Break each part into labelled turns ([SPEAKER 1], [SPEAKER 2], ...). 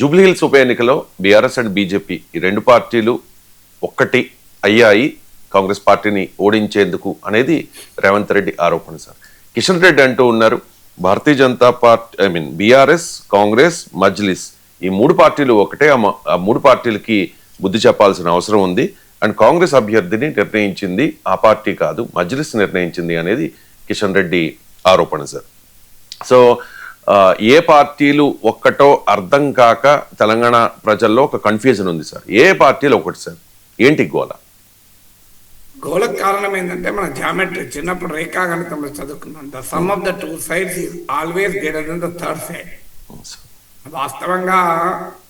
[SPEAKER 1] జూబ్లీహిల్స్ ఉప ఎన్నికలో BRS and BJP ఈ రెండు పార్టీలు ఒక్కటి అయ్యాయి. కాంగ్రెస్ పార్టీని ఓడించేందుకు అనేది రేవంత్ రెడ్డి ఆరోపణ సార్. కిషన్ రెడ్డి అంటూ ఉన్నారు Bharatiya Janata party I mean BRS Congress Majlis ఈ మూడు పార్టీలు ఒకటే ఆ మూడు పార్టీలకి బుద్ధి చెప్పాల్సిన అవసరం ఉంది. అండ్ కాంగ్రెస్ అభ్యర్థిని నిర్ణయించింది ఆ పార్టీ కాదు మజ్లిస్ నిర్ణయించింది అనేది కిషన్ రెడ్డి ఆరోపణ సార్. సో ఏ పార్టీలు ఒక్కటో అర్థం కాక తెలంగాణ ప్రజల్లో ఒక కన్ఫ్యూజన్ ఉంది సార్. ఏ పార్టీలు ఒకటి సార్? ఏంటి గోల?
[SPEAKER 2] గోలకు కారణం ఏంటంటే మన జామెట్రీ చిన్నప్పుడు రేఖాగణితంలో చదువుకున్నాం. The sum of the two sides is always greater than the third side వాస్తవంగా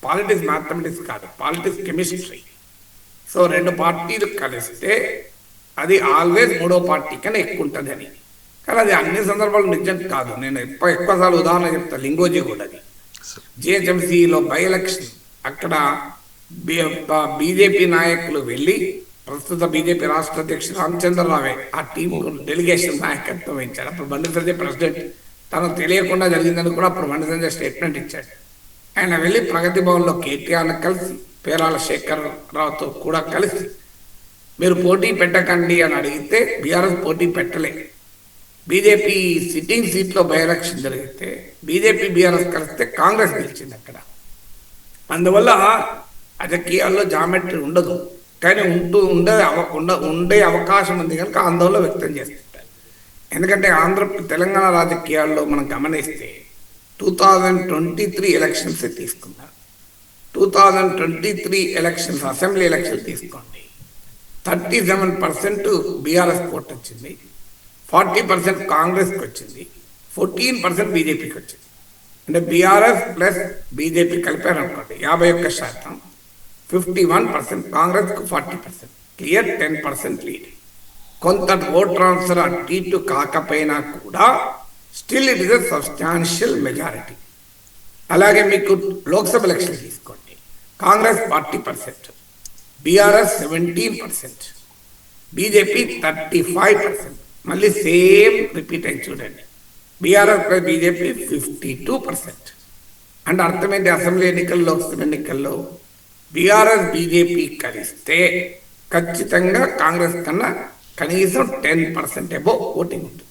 [SPEAKER 2] పాలిటిక్స్ మ్యాథమెటిక్స్ కాదు పాలిటిక్స్ కెమిస్ట్రీ సో రెండు పార్టీలు కలిస్తే అది ఆల్వేస్ మూడో పార్టీ కన్నా ఎక్కువ ఉంటుంది అని కానీ అది అన్ని సందర్భాలు నిజం కాదు. నేను ఎక్కువ ఎక్కువసార్లు ఉదాహరణ చెప్తా. లింగోజీ కూడా అది. జిహెచ్ఎంసీలో బై ఎలక్షన్ అక్కడ బీజేపీ నాయకులు వెళ్ళి ప్రస్తుత బీజేపీ రాష్ట్ర అధ్యక్షుడు రామచంద్రరావే ఆ టీం డెలిగేషన్ నాయకత్వం ఇచ్చాడు. అప్పుడు బండి సంజయ్ ప్రెసిడెంట్. తనకు తెలియకుండా జరిగిందని కూడా అప్పుడు బండి సంజయ్ స్టేట్మెంట్ ఇచ్చాడు. ఆయన వెళ్ళి ప్రగతి భవన్లో కేటీఆర్ని కలిసి పేరాల శేఖర్ రావుతో కూడా కలిసి మీరు పోటీ పెట్టకండి అని అడిగితే బీఆర్ఎస్ పోటీ పెట్టలే. బీజేపీ సిట్టింగ్ సీట్లో బై ఎలక్షన్ జరిగితే బీజేపీ బీఆర్ఎస్ కలిస్తే కాంగ్రెస్ గెలిచింది అక్కడ. అందువల్ల రాజకీయాల్లో జామెట్రీ ఉండదు. కానీ ఉంటూ ఉండే అవ ఉండ ఉండే అవకాశం ఉంది కనుక ఆందోళన వ్యక్తం చేస్తుంటారు. ఎందుకంటే ఆంధ్ర తెలంగాణ రాజకీయాల్లో మనం గమనిస్తే two thousand twenty three elections తీసుకున్నారు two thousand twenty three elections assembly election తీసుకోండి. Thirty seven percent BRS vote వచ్చింది ఫార్టీ పర్సెంట్ కాంగ్రెస్కి వచ్చింది ఫోర్టీన్ పర్సెంట్ బీజేపీకి వచ్చింది అంటే బీఆర్ఎస్ ప్లస్ బీజేపీ కలిపారనుకోండి యాభై ఒక్క శాతం ఫిఫ్టీ వన్ పర్సెంట్ కాంగ్రెస్కు forty percent clear ten percent lead. కొంత ఓట్ ట్రాన్స్ఫర్ అటు ఇటు కాకపోయినా కూడా still it is a substantial majority. అలాగే మీకు లోక్సభ ఎలక్షన్ తీసుకోండి Congress forty percent BRS seventeen percent BJP thirty five percent. మళ్ళీ సేమ్ రిపీట్ అయింది చూడండి. BRS BJP fifty two percent అంటే అర్థమైంది అసెంబ్లీ ఎన్నికల్లో లోక్సభ ఎన్నికల్లో బీఆర్ఎస్ బీజేపీ కలిస్తే ఖచ్చితంగా కాంగ్రెస్ కన్నా కనీసం టెన్ పర్సెంట్ ఎబో ఓటింగ్ ఉంటుంది.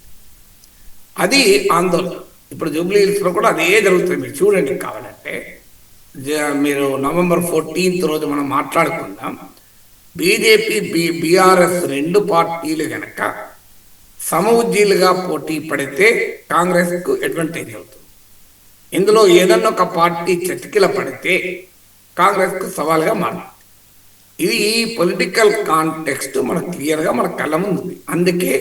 [SPEAKER 2] అది ఆందోళన. ఇప్పుడు జూబ్లీ హిల్స్లో కూడా అదే జరుగుతుంది. మీరు చూడండి కావాలంటే జ- మీరు నవంబర్ ఫోర్టీన్త్ రోజు మనం మాట్లాడుకుందాం. బీజేపీ బి బీఆర్ఎస్ రెండు పార్టీలు కనుక సమవుజ్జీలుగా పోటీ పడితే కాంగ్రెస్కు అడ్వాంటేజ్ అవుతుంది. ఇందులో ఏదన్నా ఒక పార్టీ చతికిల పడితే కాంగ్రెస్కు సవాల్గా మారుతుంది ఇది ఈ పొలిటికల్ కాంటెక్స్ట్ మనకు క్లియర్గా మన కళ్ళ ముందు ఉంది అందుకే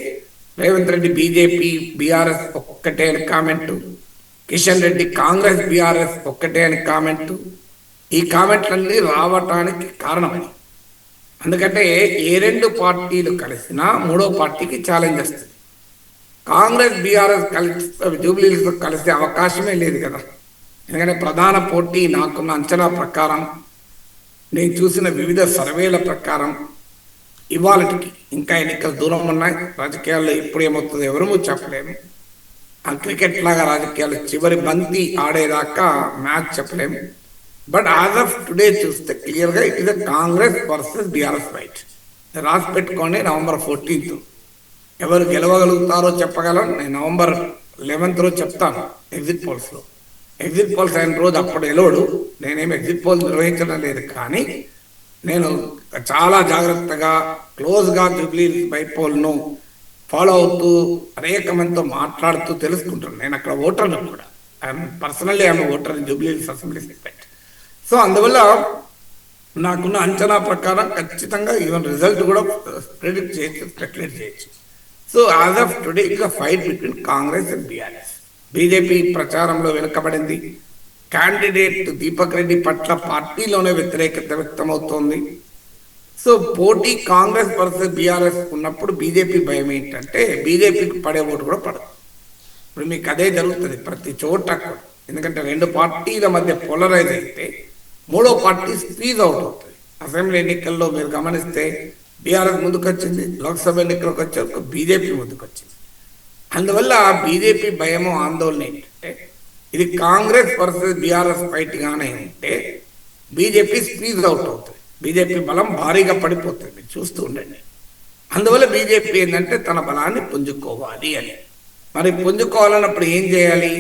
[SPEAKER 2] రేవంత్ రెడ్డి బీజేపీ బీఆర్ఎస్ ఒక్కటే అని కామెంట్. కిషన్ రెడ్డి కాంగ్రెస్ బీఆర్ఎస్ ఒక్కటే అని కామెంట్. ఈ కామెంట్లన్నీ రావటానికి కారణమని. ఎందుకంటే ఏ రెండు పార్టీలు కలిసినా మూడో పార్టీకి ఛాలెంజ్ వస్తుంది. కాంగ్రెస్ బీఆర్ఎస్ కలిసి జూబ్లీలతో కలిసే అవకాశమే లేదు కదా. ఎందుకంటే ప్రధాన పోటీ నాకున్న అంచనా ప్రకారం నేను చూసిన వివిధ సర్వేల ప్రకారం ఇవాళకి ఇంకా ఎన్నికలు దూరం ఉన్నాయి. రాజకీయాల్లో ఇప్పుడు ఏమవుతుందో ఎవరూ చెప్పలేము. ఆ క్రికెట్ లాగా రాజకీయాలు చివరి బంతి ఆడేదాకా మ్యాచ్ చెప్పలేము. బట్ యాజ్ ఆఫ్ టుడే చూస్తే క్లియర్గా it is Congress versus BRS fight. రాసి పెట్టుకోండి నవంబర్ ఫోర్టీన్త్. ఎవరు గెలవగలుగుతారో చెప్పగలను. నేను నవంబర్ లెవెన్త్ రోజు చెప్తాను. ఎగ్జిట్ పోల్స్లో ఎగ్జిట్ పోల్స్ అయిన రోజు అప్పుడు ఎలవడు నేనేం ఎగ్జిట్ పోల్స్ నిర్వహించడం లేదు కానీ నేను చాలా జాగ్రత్తగా క్లోజ్గా జూబ్లీ బైపోల్ను ఫాలో అవుతూ అనేక మందితో మాట్లాడుతూ తెలుసుకుంటాను. నేను అక్కడ ఓటర్ను కూడా. I'm personally I'm voter Jubilee assembly segment so అందువల్ల నాకున్న అంచనా ప్రకారం ఖచ్చితంగా ఈవెన్ రిజల్ట్ కూడా ప్రిడిక్ట్ చేయొచ్చు స్పెక్యులేట్ చేయొచ్చు. So as of today it's fight between Congress and BRS BJP ప్రచారంలో వెనుకబడింది. క్యాండిడేట్ దీపక్ రెడ్డి పట్ల పార్టీలోనే వ్యతిరేకత వ్యక్తమవుతోంది. సో పోటీ కాంగ్రెస్ వర్సెస్ బీఆర్ఎస్ ఉన్నప్పుడు బీజేపీ భయం ఏంటంటే బీజేపీకి పడే ఓటు కూడా పడదు. ఇప్పుడు మీకు అదే జరుగుతుంది ప్రతి చోట ఎందుకంటే రెండు పార్టీల మధ్య పోలరైజ్ అయితే మూడో పార్టీ స్క్వీజ్ అవుట్ అవుతుంది. అసెంబ్లీ ఎన్నికల్లో మీరు గమనిస్తే బీఆర్ఎస్ ముందుకొచ్చింది లోక్సభ ఎన్నికలకు వచ్చేందుకు బీజేపీ ముందుకొచ్చింది అందువల్ల బీజేపీ భయము ఆందోళన ఏంటంటే ఇది కాంగ్రెస్ వర్సెస్ బీఆర్ఎస్ ఫైట్ గానే ఉంటే బీజేపీ స్క్వీజ్ అవుట్ అవుతుంది. బీజేపీ బలం భారీగా పడిపోతుంది మీరు చూస్తూ ఉండండి. అందువల్ల బీజేపీ ఏంటంటే తన బలాన్ని పుంజుకోవాలి అని. మరి పుంజుకోవాలన్నప్పుడు ఏం చేయాలి?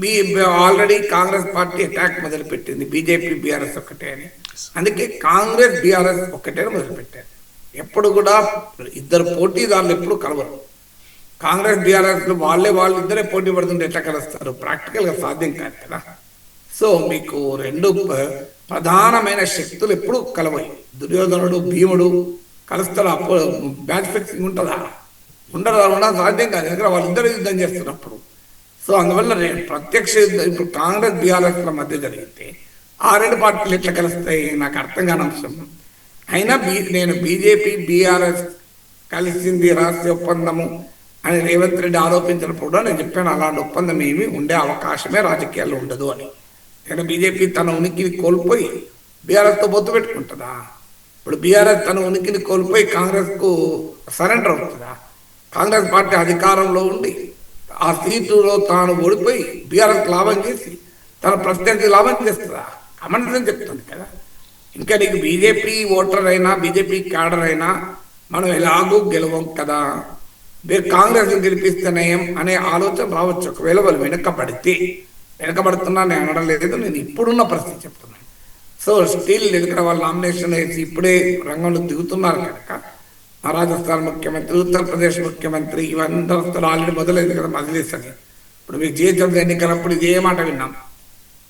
[SPEAKER 2] బీ ఆల్రెడీ కాంగ్రెస్ పార్టీ అటాక్ మొదలుపెట్టింది. బీజేపీ బీఆర్ఎస్ ఒక్కటే అని. అందుకే కాంగ్రెస్ బీఆర్ఎస్ ఒక్కటే మొదలుపెట్టారు. ఎప్పుడు కూడా ఇద్దరు పోటీదారులు ఎప్పుడు కలవరు. కాంగ్రెస్ బీఆర్ఎస్ వాళ్ళే వాళ్ళు ఇద్దరే పోటీ పడుతుంటే ఎట్లా కలుస్తారు? ప్రాక్టికల్గా సాధ్యం కాదు కదా. సో మీకు రెండు ప్రధానమైన శక్తులు ఎప్పుడు కలవయి. దుర్యోధనుడు భీముడు కలుస్తారు. అప్పుడు బ్యాచ్ ఫిక్సింగ్ ఉంటుందా? ఉండదు? ఉండడం సాధ్యం కాదు. ఎందుకంటే వాళ్ళిద్దరు యుద్ధం చేస్తున్నప్పుడు. సో అందువల్ల ప్రత్యక్ష యుద్ధం ఇప్పుడు కాంగ్రెస్ బీఆర్ఎస్ల మధ్య జరిగితే ఆ రెండు పార్టీలు ఎట్లా కలుస్తాయి? నాకు అర్థం కాని అంశం. అయినా బీ నేను బీజేపీ బీఆర్ఎస్ కలిసింది రహస్య ఒప్పందము అని రేవంత్ రెడ్డి ఆరోపించినప్పుడు కూడా నేను చెప్పాను అలాంటి ఒప్పందం ఏమీ ఉండే అవకాశమే రాజకీయాల్లో ఉండదు అని. నేను బీజేపీ తన ఉనికిని కోల్పోయి బీఆర్ఎస్తో పొత్తు పెట్టుకుంటుందా? ఇప్పుడు బీఆర్ఎస్ తన ఉనికిని కోల్పోయి కాంగ్రెస్కు సరెండర్ అవుతుందా? కాంగ్రెస్ పార్టీ అధికారంలో ఉండి ఆ సీటులో తాను ఓడిపోయి బీఆర్ఎస్ లాభం చేసి తన ప్రత్యర్థి లాభం చేస్తుందా? కమన్ చెప్తుంది కదా. ఇంకా నీకు బీజేపీ ఓటర్ అయినా బీజేపీ క్యాడర్ అయినా మనం ఎలాగూ గెలవం కదా. మీరు కాంగ్రెస్ గెలిపిస్తే అనే ఆలోచన రావచ్చు. ఒకవేళ వాళ్ళు వెనుకబడితే వెనుకబడుతున్నా నేను అనడం లేదు నేను ఇప్పుడున్న పరిస్థితి చెప్తున్నాను. సో స్టిల్ ఇక్కడ వాళ్ళు నామినేషన్ వేసి ఇప్పుడే రంగంలో దిగుతున్నారు కనుక ఆ రాజస్థాన్ ముఖ్యమంత్రి ఉత్తరప్రదేశ్ ముఖ్యమంత్రి ఇవందరూ వస్తారు ఆల్రెడీ మొదలైంది కదా మజిలీస్ అని ఇప్పుడు మీకు జిహెచ్ఎంసీ ఎన్నికలప్పుడు ఇదే మాట విన్నాం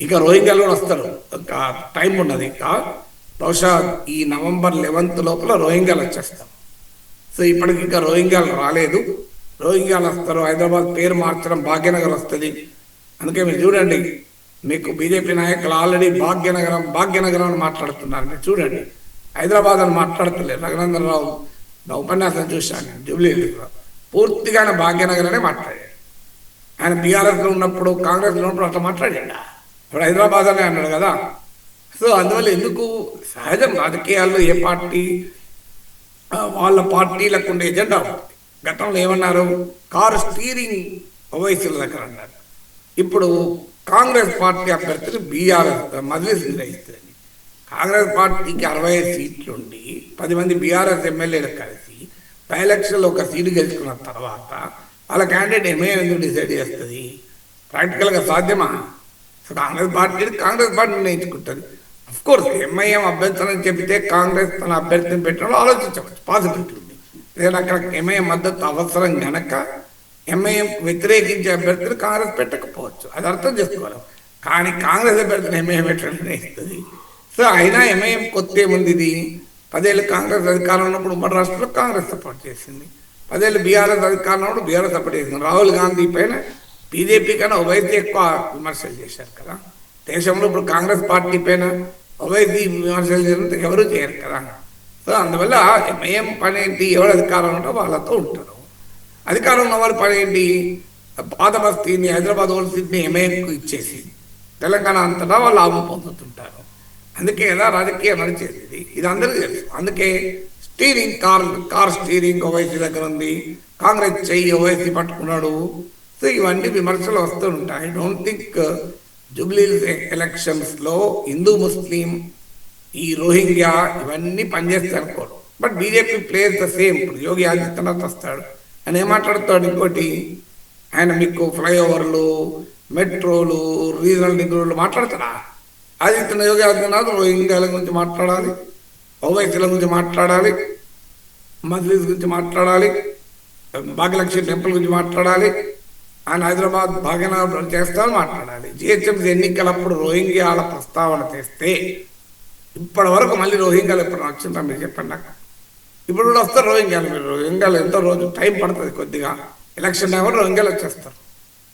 [SPEAKER 2] ఇక రోహింగ్యాలు కూడా వస్తారు ఇంకా టైం ఉన్నది ఇంకా బహుశా ఈ నవంబర్ లెవెన్త్ లోపల రోహింగ్యాలు వచ్చేస్తారు సో ఇప్పటికి ఇంకా రోహింగ్యాలు రాలేదు రోహింగ్యాలు వస్తారు హైదరాబాద్ పేరు మార్చడం భాగ్యనగర్ వస్తుంది అందుకే మీరు చూడండి మీకు బీజేపీ నాయకులు ఆల్రెడీ భాగ్యనగరం భాగ్యనగరం అని మాట్లాడుతున్నారు మీరు చూడండి హైదరాబాద్ అని మాట్లాడతలేదు రఘునందనరావు నా ఉపన్యాసం చూశాను. జూబ్లీలో పూర్తిగా ఆయన భాగ్యనగరనే మాట్లాడాడు. ఆయన బీఆర్ఎస్లో ఉన్నప్పుడు కాంగ్రెస్లో ఉన్నప్పుడు అట్లా మాట్లాడాడు? ఇప్పుడు హైదరాబాద్ అనే అన్నాడు కదా. సో అందువల్ల ఎందుకు? సహజం రాజకీయాల్లో ఏ పార్టీ వాళ్ళ పార్టీలకు ఉండే ఎజెండా గతంలో ఏమన్నారు? కారు స్టీరింగ్ ఓవైసీల దగ్గర అన్నారు. ఇప్పుడు కాంగ్రెస్ పార్టీ అభ్యర్థులు బీఆర్ఎస్ మజ్లిస్ నిర్వహిస్తుంది కాంగ్రెస్ పార్టీకి అరవై ఐదు సీట్లు ఉండి పది మంది బీఆర్ఎస్ ఎమ్మెల్యేలు కలిసి బై ఎలక్షన్లో ఒక సీటు గెలుచుకున్న తర్వాత వాళ్ళ క్యాండిడేట్ ఎమ్మెల్యే ఎందుకు డిసైడ్ చేస్తుంది? ప్రాక్టికల్గా సాధ్యమా? So Congress party Congress party నిర్ణయించుకుంటుంది. Of course MIM అభ్యర్థన చెబితే కాంగ్రెస్ తన అభ్యర్థిని పెట్టడంలో ఆలోచించవచ్చు. పాసిబిలిటీ ఉంది. లేదా అక్కడ ఎంఐఎం మద్దతు అవసరం గనక ఎంఐఎం వ్యతిరేకించే అభ్యర్థులు కాంగ్రెస్ పెట్టకపోవచ్చు. అది అర్థం చేసుకోవాలి. కానీ కాంగ్రెస్ అభ్యర్థిని ఎంఐఎం పెట్టడం నిర్ణయిస్తుంది. సో అయినా ఎంఐఎం కొత్త ఏముంది ఇది? పదేళ్ళు కాంగ్రెస్ అధికారంలో ఉన్నప్పుడు ఉమ్మడి రాష్ట్రంలో కాంగ్రెస్ సపోర్ట్ చేసింది. పదేళ్ళు బీఆర్ఎస్ అధికారంలో ఉన్నప్పుడు బీఆర్ఎస్ సపోర్ట్ చేసింది. రాహుల్ గాంధీ పైన బీజేపీ కన్నా ఓవైసీ ఎక్కువ విమర్శలు చేశారు కదా. దేశంలో ఇప్పుడు కాంగ్రెస్ పార్టీ పైన ఓవైసీ విమర్శలు చేసినంత ఎవరు చేయరు కదా. సో అందువల్ల ఎంఐఎం పని ఏంటి ఎవరు అధికారం ఉంటే వాళ్ళతో ఉంటారు. అధికారం ఉన్న వారి పని ఏంటి? పాత బస్తీని హైదరాబాద్ ఓల్డ్ సీట్ని ఎంఐఎంకు ఇచ్చేసి తెలంగాణ అంతటా వాళ్ళు లాభం పొందుతుంటారు. అందుకే ఎలా రాజకీయం నడిచేది ఇది. ఇది అందరికీ తెలుసు. అందుకే steering car car steering Owaisi దగ్గర ఉంది. కాంగ్రెస్ చెయ్యి ఓవైసీ పట్టుకున్నాడు. సో ఇవన్నీ విమర్శలు వస్తూ ఉంటాయి. డోంట్ థింక్ జూబ్లీ ఎలక్షన్స్లో హిందూ ముస్లిం ఈ రోహింగ్యా ఇవన్నీ పనిచేస్తాయి అనుకోడు but BJP plays the same ఇప్పుడు యోగి ఆదిత్యనాథ్ వస్తాడు. ఆయన ఏం మాట్లాడుతాడు ఇంకోటి? ఆయన మీకు ఫ్లైఓవర్లు మెట్రోలు రీజనల్ నిధులు మాట్లాడతాడా? ఆదిత్య యోగి ఆదిత్యనాథ్ రోహింగ్యాల గురించి మాట్లాడాలి ఓవైసీల గురించి మాట్లాడాలి మజ్లీస్ గురించి మాట్లాడాలి భాగ్యలక్ష్మి టెంపుల్ గురించి మాట్లాడాలి ఆయన హైదరాబాద్ భాగ్యనగర్ చేస్తాను మాట్లాడాలి. జిహెచ్ఎంసీ ఎన్నికలప్పుడు రోహింగ్యాల ప్రస్తావన చేస్తే ఇప్పటి వరకు మళ్ళీ రోహింగ్యాలు ఎప్పుడు వచ్చిందా మీరు చెప్పండి నాకు ఇప్పుడు కూడా వస్తారు రోహింగ్యాలు. మీరు రోహింగ్యాలు ఎంతో రోజు టైం పడుతుంది కొద్దిగా. ఎలక్షన్ టైం రోహింగ్యాలు వచ్చేస్తారు.